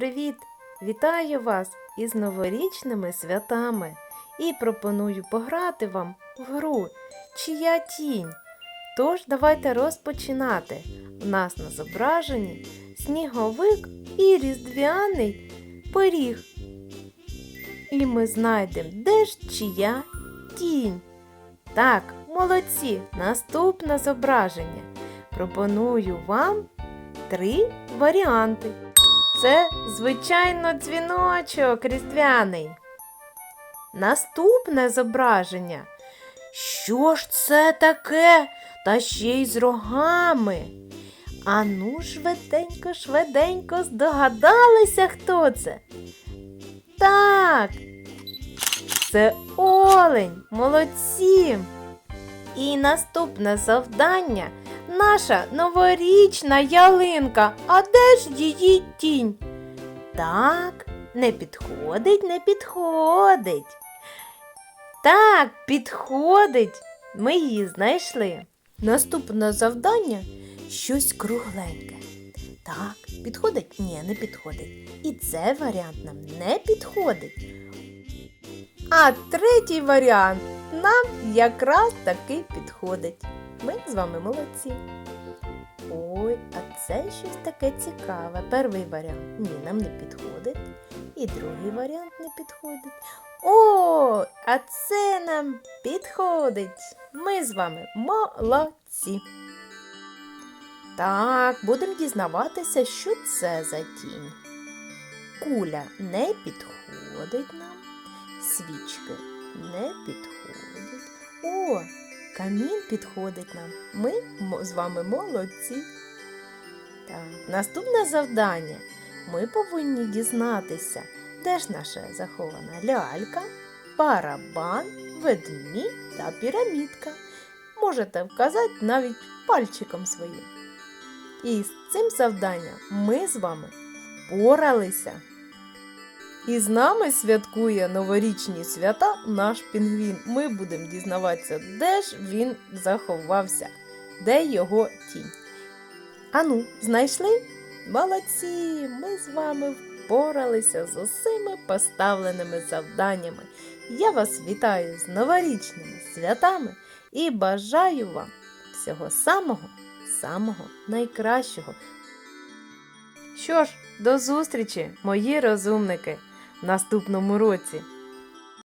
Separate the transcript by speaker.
Speaker 1: Привіт! Вітаю вас із новорічними святами і пропоную пограти вам в гру Чия тінь. Тож давайте розпочинати. У нас на зображенні сніговик і різдвяний пиріг. І ми знайдемо, де ж чия тінь. Так, молодці, наступне зображення. Пропоную вам три варіанти. Це, звичайно, дзвіночок різдвяний. Наступне зображення. Що ж це таке? Та ще й з рогами. Ану, швиденько, швиденько здогадалися, хто це? Так, це олень, молодці. І наступне завдання наша новорічна ялинка. А де ж її тінь? Так, не підходить, не підходить. Так, підходить. Ми її знайшли. Наступне завдання щось кругленьке. Так, підходить? Ні, не підходить. І цей варіант нам не підходить. А третій варіант нам якраз таки підходить. Ми з вами молодці. Ой, а це щось таке цікаве. Перший варіант ні, нам не підходить. І другий варіант не підходить. О, а це нам підходить. Ми з вами молодці. Так, будемо дізнаватися, що це за тінь. Куля не підходить нам, свічки не підходять. О, камін підходить нам. Ми з вами молодці. Так, наступне завдання. Ми повинні дізнатися, де ж наша захована лялька, барабан, ведмідь та пірамідка. Можете вказати навіть пальчиком своїм. І з цим завданням ми з вами впоралися. І з нами святкує новорічні свята наш пінгвін. Ми будемо дізнаватися, де ж він заховався, де його тінь. Ану, знайшли? Молодці! Ми з вами впоралися з усіми поставленими завданнями. Я вас вітаю з новорічними святами і бажаю вам всього самого, самого найкращого. Що ж, до зустрічі, мої розумники, наступному році.